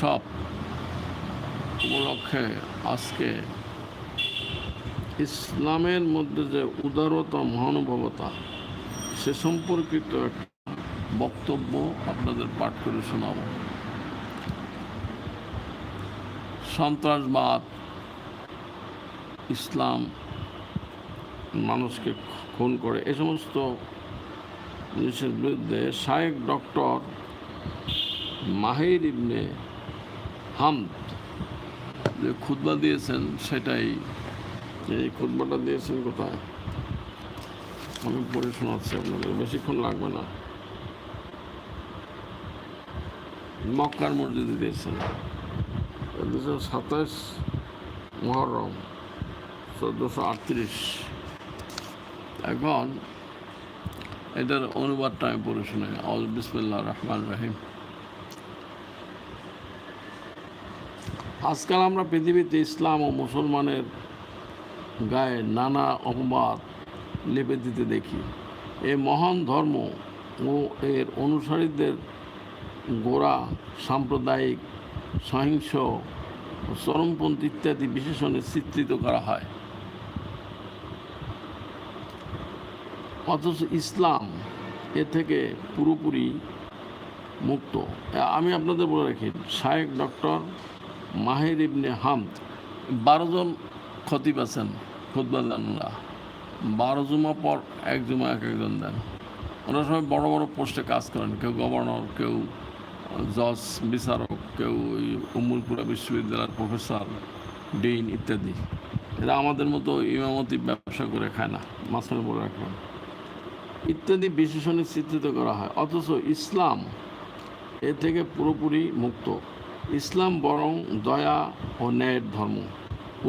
উৎসব উপলক্ষে আজকে ইসলামের মধ্যে যে উদারতা, মহানুভবতা, সে সম্পর্কিত একটা বক্তব্য আপনাদের পাঠ করে শোনাব। সন্ত্রাসবাদ, ইসলাম মানুষকে খুন করে, এ সমস্ত জিনিসের বিরুদ্ধে শায়েক ডক্টর মাহির ইবনে হামদ। যে খুতবা দিয়েছেন সেটাই এই খুতবাটা দিয়েছেন কোথায়? আমি পড়ে শোনাচ্ছি আপনাদের, বেশিক্ষণ লাগবে না। মক্কার মসজিদে দিয়েছেন। দুশো সাতাশ মহরম, চোদ্দোশো আটত্রিশ। এখন এটার অনুবাদটা আমি পড়ে শুনে অল বিসমুল্লাহ রহমান রাহিম। আজকাল আমরা পৃথিবীতে ইসলাম ও মুসলমানের গায়ে নানা অপবাদ লেপে দিতে দেখি। এই মহান ধর্ম ও এর অনুসারীদের গোড়া সাম্প্রদায়িক সহিংস ও চরমপন্থী ইত্যাদি বিশেষণে চিত্রিত করা হয়। অথচ ইসলাম এ থেকে পুরোপুরি মুক্ত। আমি আপনাদের বলে রাখি শায়েক ডক্টর মাহির ইবনে হামদ, বারো জন খতিব আছেন খুদ্া দেন ওরা বারো জুমা পর এক জুমা এক একজন দেন। ওরা সবাই বড় বড় পোস্টে কাজ করেন। কেউ গভর্নর, কেউ জজ, বিচারক, কেউ ওই উমুলপুরা বিশ্ববিদ্যালয়ের প্রফেসর, ডিন ইত্যাদি। এরা আমাদের মতো ইমামতি ব্যবসা করে খায় না, মাঝখানে বলে রাখলাম ইত্যাদি বিশেষণে চিত্রিত করা হয়। অথচ ইসলাম এ থেকে পুরোপুরি মুক্ত। ইসলাম বরং দয়া ও ন্যায়ের ধর্ম,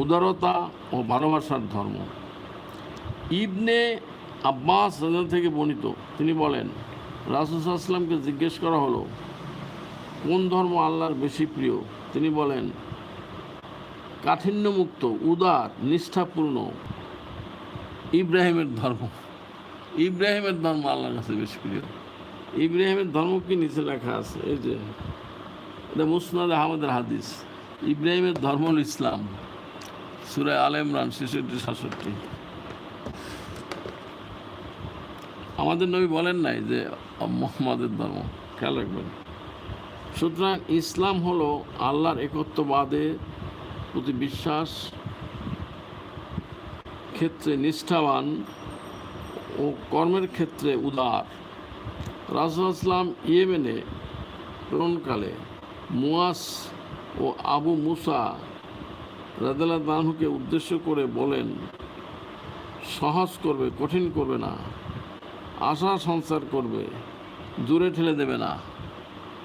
উদারতা ও ভালোবাসার ধর্ম। ইবনে আব্বাস থেকে বর্ণিত, তিনি বলেন রাসুসাল্লামকে জিজ্ঞেস করা হলো, কোন ধর্ম আল্লাহর বেশি প্রিয়? তিনি বলেন, কাঠিন্যমুক্ত, উদার, নিষ্ঠাপূর্ণ ইব্রাহিমের ধর্ম। ইব্রাহিমের ধর্ম আল্লাহর কাছে বেশি প্রিয়। ইব্রাহিমের ধর্ম কি নিচে রাখা আছে? এই যে এটা মুসনাদ আহমদের হাদিস। ইব্রাহিমের ধর্ম ইসলাম। সুরায় আল ইমরান ছেষট্টি, সাতষট্টি। আমাদের নবী বলেন নাই যে, মোহাম্মদের ধর্ম। খেয়াল রাখবেন। সুতরাং ইসলাম হলো আল্লাহর একত্ববাদে প্রতি বিশ্বাস, ক্ষেত্রে নিষ্ঠাবান ও কর্মের ক্ষেত্রে উদার। রাসুল ইসলাম ইয়েমেনে প্রেরণকালে মুয়াস ও আবু মুসা রাদাল্লা দানহুকে উদ্দেশ্য করে বলেন, সহজ করবে, কঠিন করবে না, আশা সংসার করবে, দূরে ঠেলে দেবে না।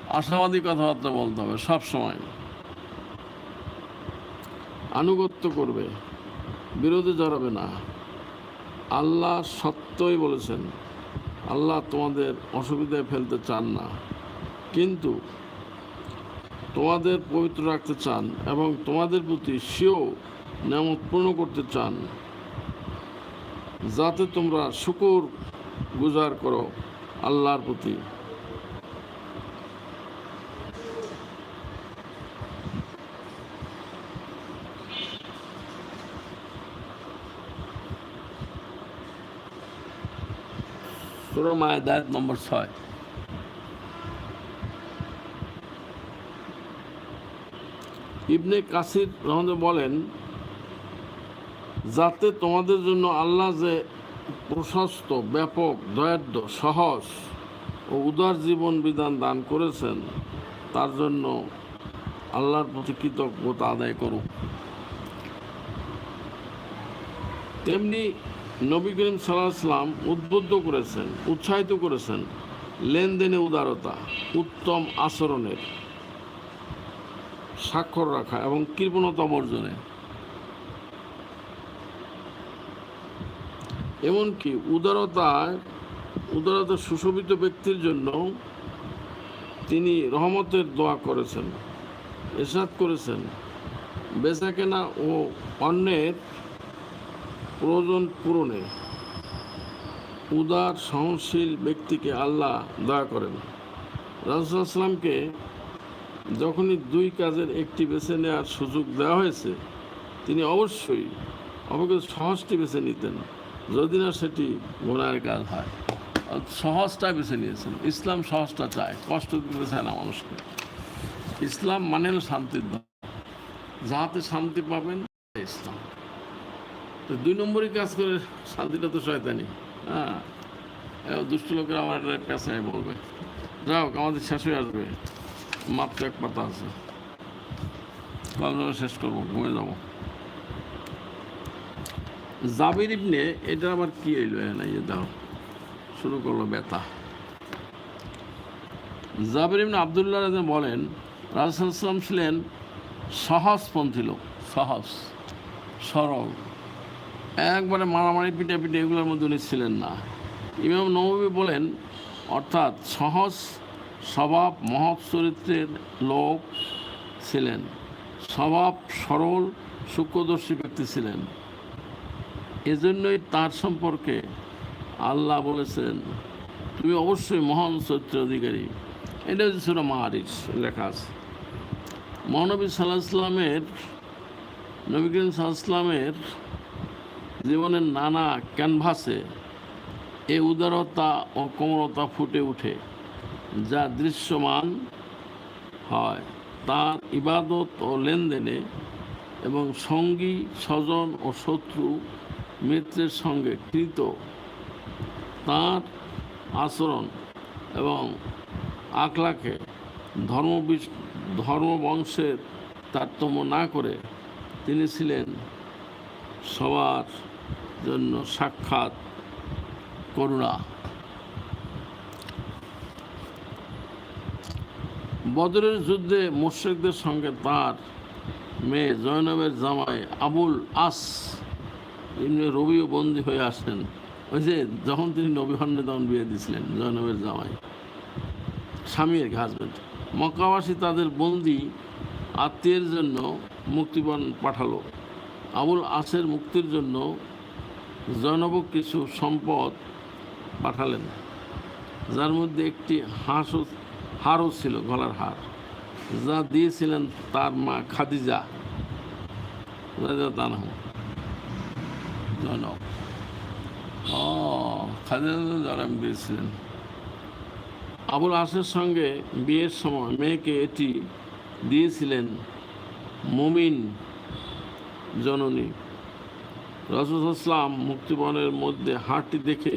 আশাবাদী কথাবার্তা বলতে হবে সব সময়। আনুগত্য করবে, বিরোধে জড়াবে না। আল্লাহ সত্যই বলেছেন, আল্লাহ তোমাদের অসুবিধায় ফেলতে চান না। কিন্তু তোমাদের পবিত্র রাখতে চান এবং তোমাদের প্রতি সেও নামত পূর্ণ করতে চান, যাতে তোমরা শুকুর গুজার করো আল্লাহর প্রতি। সুরমায় দায়ত নম্বর ছয়। ইবনে কাসির রহমদ বলেন, যাতে তোমাদের জন্য আল্লাহ যে প্রশস্ত, ব্যাপক দয়াঢ্য সহজ ও উদার জীবন বিধান দান করেছেন, তার জন্য আল্লাহর প্রতি কৃতজ্ঞতা আদায় করুক তেমনি নবী করিম সাল্লাম উদ্বুদ্ধ করেছেন, উৎসাহিত করেছেন লেনদেনে উদারতা, উত্তম আচরণের। স্বাক্ষর রাখা এবং কৃপণতা বর্জনে এমনকি উদারতায়, উদারতা সুশোভিত ব্যক্তির জন্য তিনি রহমতের দোয়া করেছেন এসাদ করেছেন। বেচাকেনা ও অন্যের প্রয়োজন পূরণে উদার, সহনশীল ব্যক্তিকে আল্লাহ দয়া করেন। রাজুসাল্লামকে যখনই দুই কাজের একটি বেছে নেওয়ার সুযোগ দেওয়া হয়েছে, তিনি অবশ্যই অবশ্যই সহজটি বেছে নিতেন, যদি না সেটি গোনার কাজ হয়। সহজটা বেছে নিয়েছেন। ইসলাম সহজটা চায়, কষ্ট দিতে চায় না মানুষকে। ইসলাম মানে হলো শান্তির ধর্ম। যাহাতে শান্তি পাবেন ইসলাম। তো দুই নম্বরই কাজ করে শান্তিটা তো শয়তানি। হ্যাঁ দুষ্ট লোকেরা আমার পেঁচায় বলবে, যাও, আমাদের শেষ হয়ে আসবে। মাত্র এক পাতা আছে। শেষ করব, ঘুমিয়ে যাব। জাবির ইবনে, এটা আবার কি এলো না ইয়ে দাও, শুরু করল ব্যথা। জাবির ইবনে আবদুল্লাহ রাজা বলেন রাজুসাল্লাম ছিলেন সহজপন্থী লোক, সহজ, সরল। একবারে মারামারি পিটাপিটি এগুলোর মধ্যে উনি ছিলেন না। ইমাম নবী বলেন, অর্থাৎ সহজ স্বভাব মহৎ চরিত্রের লোক ছিলেন। স্বভাব সরল, সূক্ষ্মদর্শী ব্যক্তি ছিলেন। এজন্যই তার সম্পর্কে আল্লাহ বলেছেন, তুমি অবশ্যই মহান চরিত্রের অধিকারী। এটা হচ্ছে সুরা মাহারিস লেখা আছে। মহানবী সাল্লাহ ইসলামের নবী করিম ইসলামের জীবনের নানা ক্যানভাসে এ উদারতা ও কোমলতা ফুটে ওঠে যা দৃশ্যমান হয়, তার ইবাদত ও লেনদেনে এবং সঙ্গী, স্বজন ও শত্রু মিত্রের সঙ্গে কৃত তার আচরণ এবং আকলাকে ধর্ম ধর্মবংশের তারতম্য না করে তিনি ছিলেন সবার জন্য সাক্ষাৎ করুণা। বদরের যুদ্ধে মুশ্রিকদের সঙ্গে তার মেয়ে জয়নবের জামাই আবুল আস এমনি রবিও বন্দী হয়ে আসেন ওই যে যখন তিনি নবী হন্ডে তখন বিয়ে দিয়েছিলেন জয়নবের জামাই। স্বামীর হাজব্যান্ড মক্কাবাসী তাদের বন্দি আত্মীয়ের জন্য মুক্তিপণ পাঠালো। আবুল আসের মুক্তির জন্য জয়নব কিছু সম্পদ পাঠালেন, যার মধ্যে একটি হাঁসও হারও ছিল, গলার হার যা দিয়েছিলেন তার মা খাদিজা। জয়নব ও, খাদিজা জয়নব দিয়েছিলেন। আবুল আসের সঙ্গে বিয়ের সময় মেয়েকে এটি দিয়েছিলেন মুমিন জননী। রসুল ইসলাম মুক্তিবনের মধ্যে হাটটি দেখে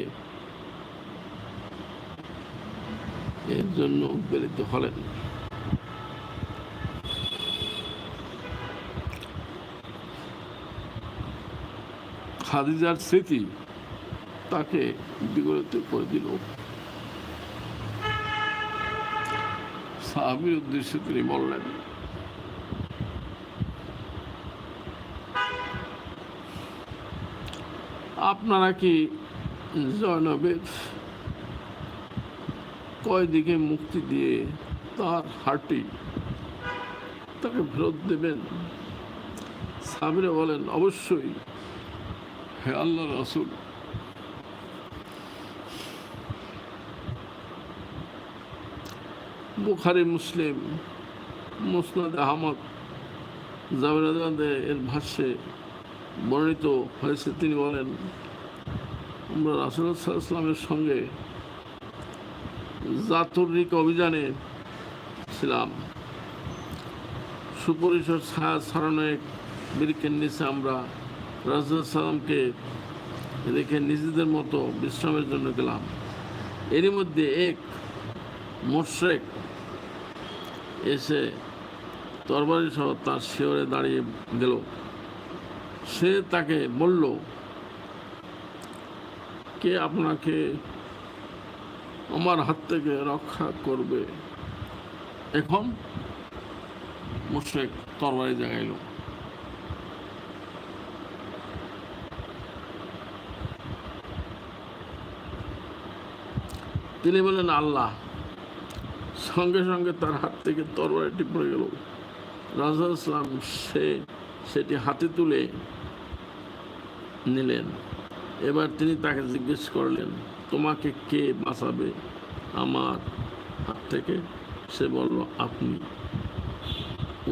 এর জন্য উদ্বেলিত হলেন খাদিজার স্মৃতি তাকে বিগলিত করে দিল। সাহাবির উদ্দেশ্যে তিনি বললেন, আপনারা কি জয়নবের কয়দিকে মুক্তি দিয়ে তার হারটি তাকে ফেরত দেবেন। সাবিরা বলেন, অবশ্যই। হে আল্লাহ রসুল। বুখারি, মুসলিম, মুসনাদ আহমদ জাবেরাদ এর ভাষ্যে বর্ণিত হয়েছে। তিনি বলেন, আমরা রাসুল্লাহ ইসলামের সঙ্গে জাতুরিক অভিযানে ছিলাম। সুপরিসর ছায়া ছড়ানো এক নিচে আমরা রাজুল সালামকে রেখে নিজেদের মতো বিশ্রামের জন্য গেলাম। এরই মধ্যে এক মোশেক এসে তরবারি সহ তার শিওরে দাঁড়িয়ে গেল। সে তাকে বলল, কে আপনাকে আমার হাত থেকে রক্ষা করবে। এখন মুশেক তরবারি জাগাইল। তিনি বলেন আল্লাহ। সঙ্গে সঙ্গে তার হাত থেকে তরবারিটি পড়ে গেল। রাজা ইসলাম সে, সেটি হাতে তুলে নিলেন। এবার তিনি তাকে জিজ্ঞেস করলেন তোমাকে কে বাঁচাবে? আমার হাত থেকে? সে বলল, আপনি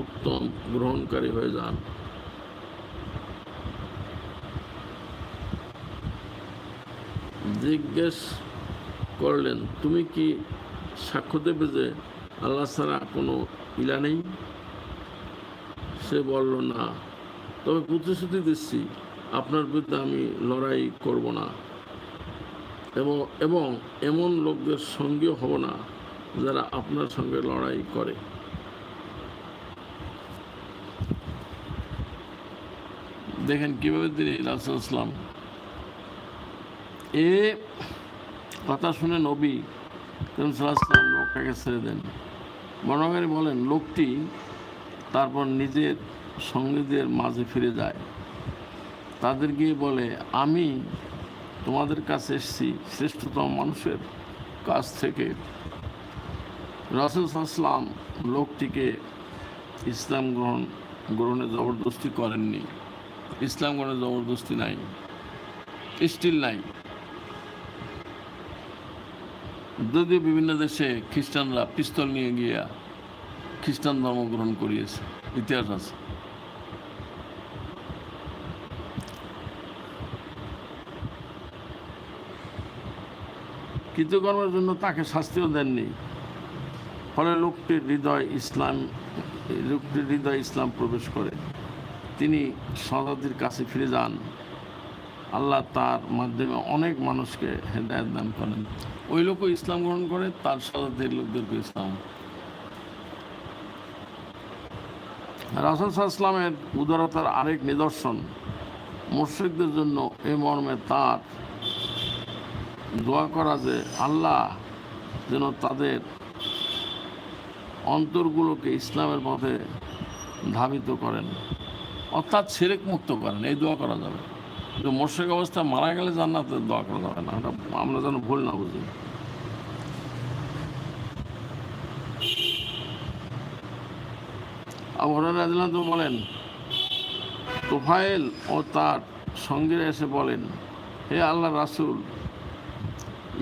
উত্তম গ্রহণকারী হয়ে যান। জিজ্ঞেস করলেন, তুমি কি সাক্ষ্য দেবে যে আল্লাহ ছাড়া কোনো ইলা নেই? সে বলল, না। তবে প্রতিশ্রুতি দিচ্ছি, আপনার বিরুদ্ধে আমি লড়াই করব না। এবং এবং এমন লোকদের সঙ্গেও হব না যারা আপনার সঙ্গে লড়াই করে। দেখেন কীভাবে তিনি রাসুলাম এ কথা শুনে নবী সাল্লাম লোকটাকে ছেড়ে দেন। বর্ণকারী বলেন, লোকটি তারপর নিজের সঙ্গীদের মাঝে ফিরে যায়। তাদের গিয়ে বলে, আমি তোমাদের কাছে এসেছি, শ্রেষ্ঠতম মানুষের কাছ থেকে। রাসুল সাল্লাম লোকটিকে ইসলাম গ্রহণ, গ্রহণে জবরদস্তি করেননি। ইসলাম গ্রহণে জবরদস্তি নাই স্টিল নাই। যদিও বিভিন্ন দেশে খ্রিস্টানরা পিস্তল নিয়ে গিয়া খ্রিস্টান ধর্ম গ্রহণ করিয়েছে, ইতিহাস আছে। কৃতকর্মের জন্য তাকে শাস্তিও দেননি। ফলে লোকটির হৃদয় ইসলাম লোকটির হৃদয় ইসলাম প্রবেশ করে। তিনি শতাব্দীর কাছে ফিরে যান। আল্লাহ তার মাধ্যমে অনেক মানুষকে হেদায়ত দান করেন। ওই লোকও ইসলাম গ্রহণ করে, তার শতাব্দীর লোকদেরকে ইসলাম। রাসুল ইসলামের উদারতার আরেক নিদর্শন মুর্শিকদের জন্য এই মর্মে তার দোয়া করা যে আল্লাহ যেন তাদের অন্তরগুলোকে ইসলামের পথে ধাবিত করেন, অর্থাৎ ছেরেক মুক্ত করেন, এই দোয়া করা যাবে। কিন্তু মোর্শেক অবস্থা মারা গেলে জান্নাতের দোয়া করা যাবে না। ওটা আমরা যেন ভুল না বুঝি। আবহাওয়া তো বলেন, তোফায়েল ও তার সঙ্গীরা এসে বলেন, হে আল্লাহ রাসুল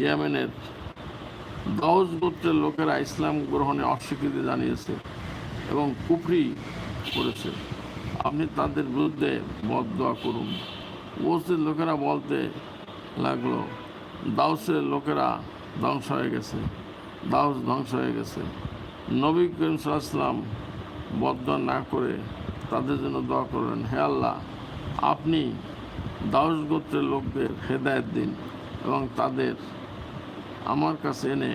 ইয়ামেনের দাউজ গোত্রের লোকেরা ইসলাম গ্রহণে অস্বীকৃতি জানিয়েছে এবং কুফরি করেছে। আপনি তাদের বিরুদ্ধে বদ দোয়া করুন। উপস্থিত লোকেরা বলতে লাগল, দাউসের লোকেরা ধ্বংস হয়ে গেছে, দাউস ধ্বংস হয়ে গেছে। নবী করিম সাল্লাম বদয়া না করে তাদের জন্য দোয়া করলেন, হে আল্লাহ, আপনি দাউস গোত্রের লোকদের হেদায়ত দিন এবং তাদের আমার কাছে এনে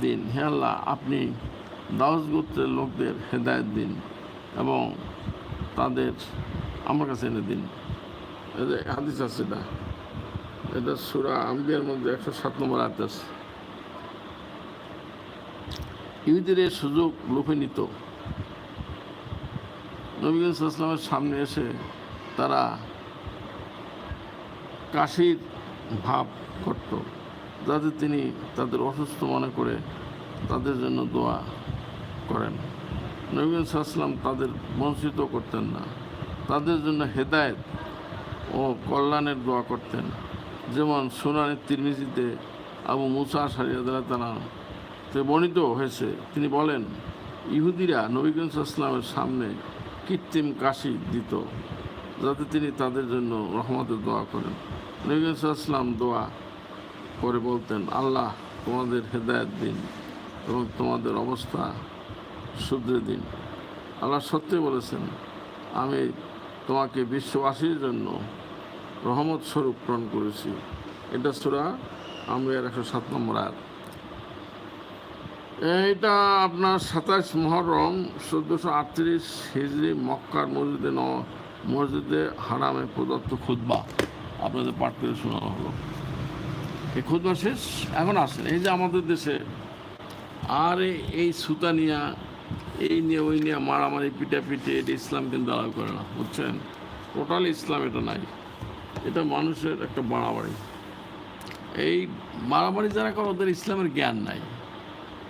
দিন। হে আল্লাহ, আপনি দাউস গোত্রের লোকদের হেদায়ত দিন এবং তাদের আমার কাছে এনে দিন। হাদিস আছে এটা। এটা সুরা আম্বিয়ার মধ্যে একশো সাত নম্বর আয়াত আছে। ইহুদির সুযোগ লুফে নিত। নবীন ইসলামের সামনে এসে তারা কাশির ভাব করত। যাতে তিনি তাদের অসুস্থ মনে করে তাদের জন্য দোয়া করেন। নবীন সাল্লাম তাদের বঞ্চিত করতেন না। তাদের জন্য হেদায়েত ও কল্যাণের দোয়া করতেন। যেমন সোনানের তিরমিজিতে আবু মুসা সারিয়াদাল্লাহ তালা বর্ণিত হয়েছে, তিনি বলেন, ইহুদিরা নবীগঞ্জ ইসলামের সামনে কৃত্রিম কাশি দিত, যাতে তিনি তাদের জন্য রহমতের দোয়া করেন। নবীগঞ্জ ইসলাম দোয়া করে বলতেন, আল্লাহ, তোমাদের হেদায়ত দিন এবং তোমাদের অবস্থা শুধরে দিন। আল্লাহ সত্যি বলেছেন, আমি তোমাকে বিশ্ববাসীর জন্য রহমত স্বরূপ প্রেরণ করেছি। এটা সুরা আমি একশো সাত নম্বর আয়াত। এইটা আপনার সাতাশ মহরম চোদ্দোশো আটত্রিশ হিজড়ি মক্কার মসজিদে ন মসজিদে হারামে প্রদত্ত খুদ্া আপনাদের পাঠ করে শোনানো হলো। এই খুদ্া শেষ, এখন আসেন। এই যে আমাদের দেশে, আর এই- সুতা নিয়া, এই নিয়ে, ওই নিয়ে মারামারি, পিটাপিটি, এটা ইসলাম কিন্তু আলাপ করে না, বুঝছেন? টোটাল ইসলাম এটা নাই। এটা মানুষের একটা বাড়াবাড়ি এই মারামারি যারা করে, ওদের ইসলামের জ্ঞান নাই।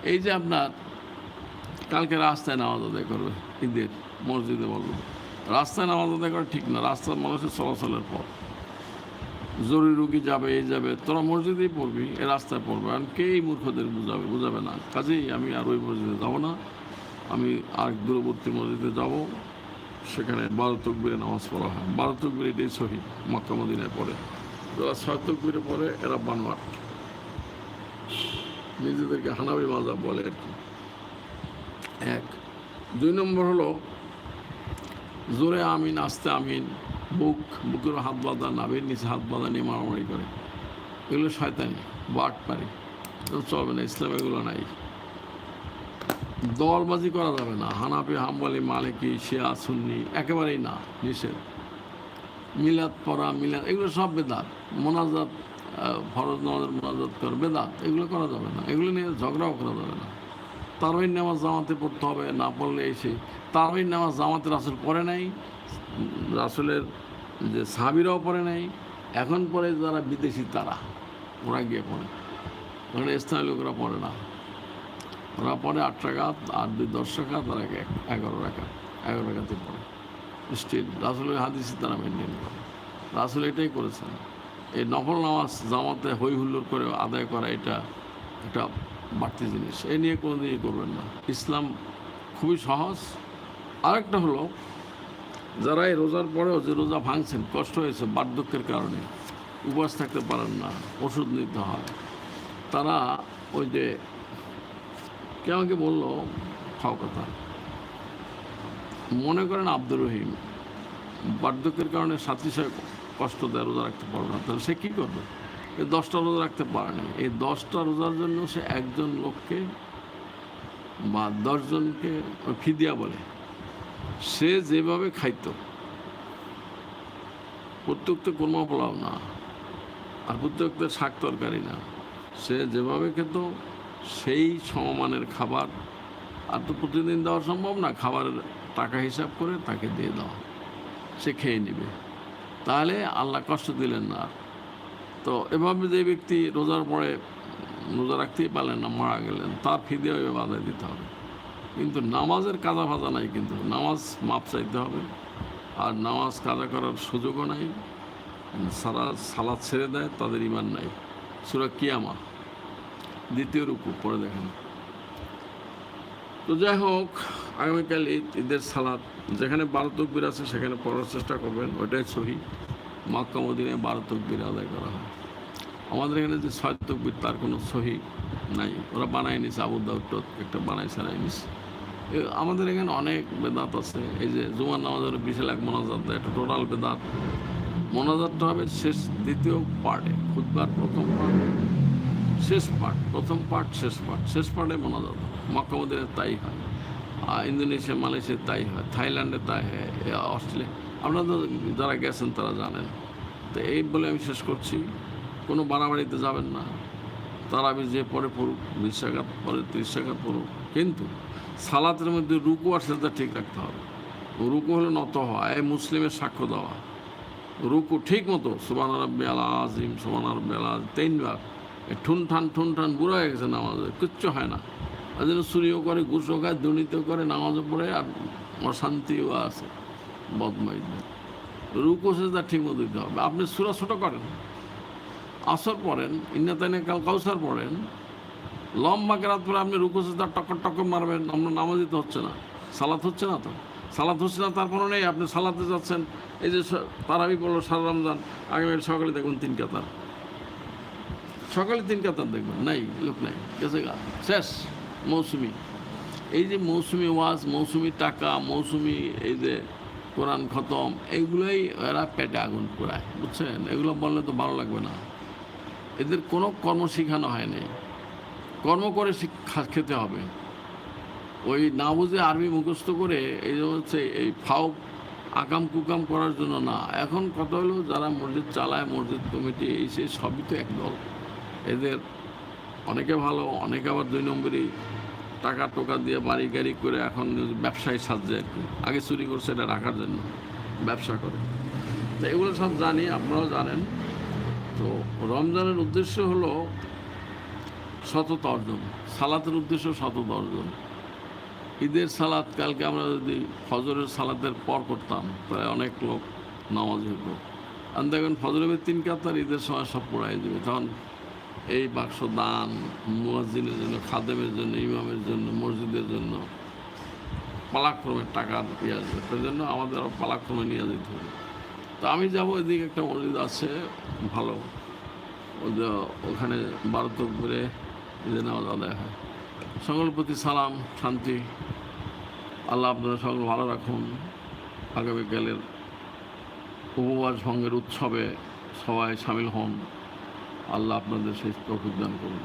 এই যে আপনার, কালকে রাস্তায় নামাজ আদায় করবে, ঈদের মসজিদে বলব। রাস্তায় নামাজ আদায় করা ঠিক না, রাস্তার মানুষের চলাচলের পর জরুরি রুগী যাবে, এই যাবে, তোরা মসজিদেই পড়বি এ রাস্তায় পড়বে, আর কে এই মূর্খদের বুঝাবে বুঝাবে না। কাজেই আমি আর ওই মসজিদে যাব না, আমি আর দূরবর্তী মসজিদে যাব, সেখানে বারো তকবিরে নামাজ পড়া হয়। বারো তকবির এটাই সহি, মক্কা মদিনায় পড়ে। যারা ছয় তকবিরে পড়ে, এরা বানোয়াট নিজেদেরকে হানাবি মাজা বলে আর কি। এক। দুই নম্বর হলো, জোরে আমিন, আস্তে আমিন। বুক বুকের হাত বাঁধা, নাভির নিচে হাত বাঁধা নিয়ে মারামারি করে। এগুলো শয়তানি, বাট পারে। চলবে না, ইসলাম এগুলো নাই। দলবাজি করা যাবে না। হানাফি, হাম্বালি, মালিকি, শিয়া, সুন্নি, একেবারেই না, নিষেধ। মিলাদ পড়া, মিলাদ, এগুলো সব বেদাত। মোনাজাত ফরজ নামাজের মোনাজাত কর বেদাত। এগুলো করা যাবে না। এগুলো নিয়ে ঝগড়াও করা যাবে না। তারই নামাজ জামাতে পড়তে হবে, না পড়লে এসে তারই নামাজ জামাতে রাসুল পড়ে নাই। রাসুলের যে সাহাবিরাও পড়ে নাই, এখন পরে যারা বিদেশি তারা, ওরা গিয়ে পড়ে। ওখানে স্থানীয় লোকেরা পড়ে না। ওরা পড়ে আট টাকাত আর দুই দশ টাকা তারা এগারো টাকা এগারো টাকাতে পড়ে। স্টিল রাসুলের হাদিসই তারা মেনটেন করে। রাসুল এটাই করেছেন। এই নফল নামাজ জামাতে হই হুল্লোড় করে আদায় করা এটা একটা বাড়তি জিনিস। এ নিয়ে কোনো দিনই করবেন না। ইসলাম খুবই সহজ। আরেকটা হলো যারা এই রোজার পরেও যে রোজা ভাঙছেন, কষ্ট হয়েছে বার্ধক্যের কারণে। উপবাস থাকতে পারেন না, ওষুধ নিতে হয়। তারা ওই যে কে আমাকে বলল, খাও কথা। মনে করেন আব্দুর রহিম, বার্ধক্যের কারণে সাথী সাহেব কষ্ট দেয়, রোজা রাখতে পারবে না। তাহলে সে কী করবে? এই দশটা রোজা রাখতে পারে না। এই দশটা রোজার জন্য সে একজন লোককে বা দশজনকে ফিদিয়া বলে। সে যেভাবে খাইতো প্রত্যেকটা কোরমা পোলাও না, আর প্রত্যেকটা শাক তরকারি না। সে যেভাবে খেত, সেই সমমানের খাবার, আর তো প্রতিদিন দেওয়া সম্ভব না, খাবারের টাকা হিসাব করে তাকে দিয়ে দেওয়া সে খেয়ে নেবে। তাহলে আল্লাহ কষ্ট দিলেন না। তো এভাবে যে ব্যক্তি রোজার পরে রোজা রাখতেই পারলেন না, মারা গেলেন, তার ফিদে ওই বাধায় দিতে হবে। কিন্তু নামাজের কাদা ফাজা নাই কিন্তু। নামাজ মাপ চাইতে হবে। আর নামাজ কাদা করার সুযোগও নাই। সারা সালাদ ছেড়ে দেয় তাদের ইমান নাই। সুরা কিয়ামা দ্বিতীয় রূপ পরে দেখেন। তো যাই হোক আগামীকাল ঈদ ঈদের সালাদ। যেখানে বারো তকবির আছে সেখানে পড়ার চেষ্টা করবেন। ওইটাই সহি। মক্কা মদিনায় বারো তকবির আদায় করা হয়। আমাদের এখানে যে ছয় তকবির তার কোনো সহি নাই। ওরা বানায় নিছে আবু দাউদ একটা বানাই সারাই এ, আমাদের এখানে অনেক বেদাত আছে। এই যে জুমার নামাজের বিশাল এক মোনাজাত, একটা টোটাল বেদাত। মোনাজাতটা হবে শেষ দ্বিতীয় পার্টে খুদবার প্রথম পার্ট, শেষ পার্ট, প্রথম পার্ট, শেষ পার্ট। শেষ পার্টে মোনাজাত, মক্কা তাই হয় আর ইন্দোনেশিয়া, মালয়েশিয়া তাই হয়, থাইল্যান্ডে তাই হয় অস্ট্রেলিয়া। আপনারা তো যারা গেছেন তারা জানেন। তো এই বলে আমি শেষ করছি। কোনো বাড়াবাড়িতে যাবেন না। তারা আমি যে পরে পড়ুক, বিশ পরে ত্রিশ টাকা পড়ুক, কিন্তু সালাতের মধ্যে রুকু আর সেটা ঠিক রাখতে হবে। রুকু হলে নত হওয়া, এই মুসলিমের সাক্ষ্য দেওয়া। রুকু ঠিক মতো সুবান রব্বি আলা আজিম সুবান রব্বি আলা তিনবার। এ ঠুন ঠান ঠুন ঠান বুড়ো হয়ে গেছে নামাজে, কিচ্ছু হয় না। ওই জন্য চুরিও করে, ঘুষও খায়, দুর্নীতিও করে, নামাজও পড়ে, আর অশান্তিও আছে। বদমাইশদের রুকু সেটা ঠিক মতো দিতে হবে। আপনি সুরা ছোটো করেন। আসর পড়েন ইন্নাতাইনে কাল কাউসার পড়েন লম্বা কেরাত পরে আপনি রুকু সেজদা টক্কর টক্কর মারবেন, আপনার নামাজই তো হচ্ছে না। সালাত হচ্ছে না তো? সালাত হচ্ছে না তারপরে নেই, আপনি সালাতে যাচ্ছেন। এই যে তারাবি পড়ল সার রমজান, আগামী সকালে দেখুন তিন কাতার। সকালে তিন কাতার দেখবেন, নাই, লোক নাই, গেছে গা। শেষ, মৌসুমি। এই যে মৌসুমি ওয়াজ, মৌসুমি টাকা, মৌসুমি এই যে কোরআন খতম, এইগুলোই এরা পেটে আগুন পোড়ায়, বুঝছেন? এগুলো বললে তো ভালো লাগবে না। এদের কোনো কর্ম শেখানো হয়নি কর্ম করে শিক্ষা খেতে হবে। ওই না বুঝে আর্মি মুখস্থ করে এই যে হচ্ছে এই ফাও আকাম কুকাম করার জন্য না, এখন কথা হলো যারা মসজিদ চালায়, মসজিদ কমিটি, এই সেই সবই তো একদল। এদের অনেকে ভালো, অনেকে আবার দুই নম্বরই টাকা টোকা দিয়ে বাড়ি গাড়ি করে এখন ব্যবসায়ী সাজছে আর কি। আগে চুরি করছে, এটা রাখার জন্য ব্যবসা করে। তো এগুলো সব জানি, আপনারাও জানেন। তো রমজানের উদ্দেশ্য হলো সততা অর্জন, সালাতের উদ্দেশ্য সততা অর্জন। ঈদের সালাত, কালকে আমরা যদি ফজরের সালাতের পর করতাম তাহলে অনেক লোক নামাজ হইতো। আর দেখবেন ফজরের তিন কাতার, ঈদের সময় সব পড়াই দেবে। তখন এই বাক্স দান, মুয়াজ্জিনের জন্য, খাদেমের জন্য, ইমামের জন্য, মসজিদের জন্য পালাক্রমে টাকা দিয়ে আসবে। সেই জন্য আমাদের পালাক্রমে নিয়ে যেতে হবে। তো আমি যাব, এদিকে একটা মসজিদ আছে, ভালো। ওখানে বারো করে ঈদে নামাজ আদায় হয় সকলের প্রতি সালাম, শান্তি। আল্লাহ আপনারা সকল ভালো রাখুন। আগামীকালের উপবাস ভঙ্গের উৎসবে সবাই সামিল হন। আল্লাহ আপনাদের সেই তৌফিক দান করুন।